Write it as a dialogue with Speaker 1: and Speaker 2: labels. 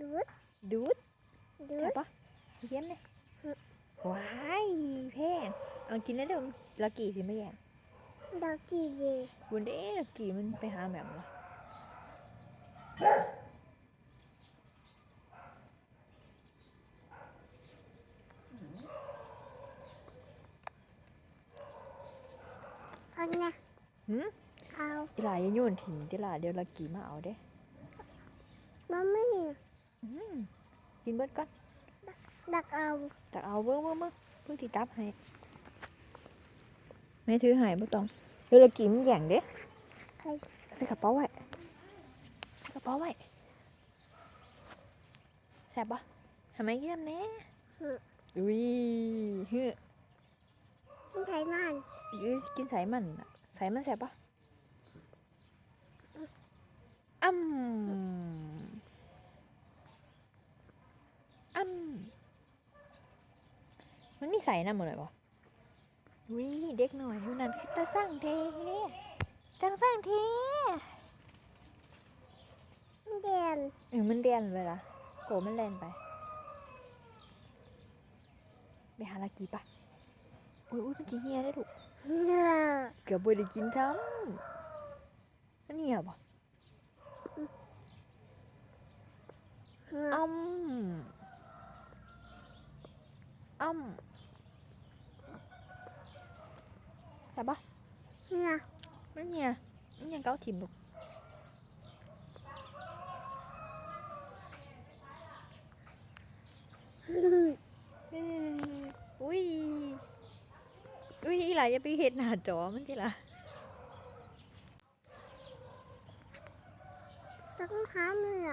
Speaker 1: ดูด
Speaker 2: ดูด
Speaker 1: ดู
Speaker 2: ใช่
Speaker 1: ด
Speaker 2: ปะเยี่ยมเลยว้ายแพงเอากินแล้วเดี๋ยวลักกี้สิไม่แย่ง
Speaker 1: ดอกกี่ดี
Speaker 2: บุญเด้ลักกี้มันไปหาแหม่มเหรอ
Speaker 1: เอาไง
Speaker 2: หืม
Speaker 1: เอา
Speaker 2: อีหลาอย่าโยนถิ่นอีหลาเดี๋ยวลักกี้มาเอาเด้
Speaker 1: มันไม่
Speaker 2: อืม กินเบิดก่อน
Speaker 1: ดักเอา
Speaker 2: ตักเอาเบิ้งเบิ้งเบิ้งเพิ่งที่ตับให้แม่ถือให้บ่ต้องเดี๋ยวลักกี้มันแย่งเด้
Speaker 1: ใคร
Speaker 2: ใส่กระเป๋าไว้ใส่กระเป๋าไว้แซ่บปะทำไมกินน้ำแน่อุ้ยเฮ้ย
Speaker 1: กินไทยมัน
Speaker 2: ยื้อกินสายมันน่ะสายมันแซ่บปะอ้ำอ้ำ มันมีใส่น้ำหมดเลยปะวิเด็กหน่อยอยู่นั่นคือตาสร้างเทตาสร้างเท
Speaker 1: เด่น
Speaker 2: เออมันเรียนเวลาโกมันเล่นไป ไปหาลากีปะอุ้ยอุ้ยมันจีเฮียได้ถูก
Speaker 1: เฮ้อ
Speaker 2: เกือบบ่ได้กินซ้ำมันเหียบ่
Speaker 1: เฮ้อ
Speaker 2: อ้ำ อ้ำใช่ปะ
Speaker 1: เฮ้อ
Speaker 2: มันเหียมันยังเก้าถิ่มลูกเอ้ยอุ้ย อุ้ยอีหลายอย่าไปเห็ดหน้าจอมันทีละ
Speaker 1: ต้องหามือ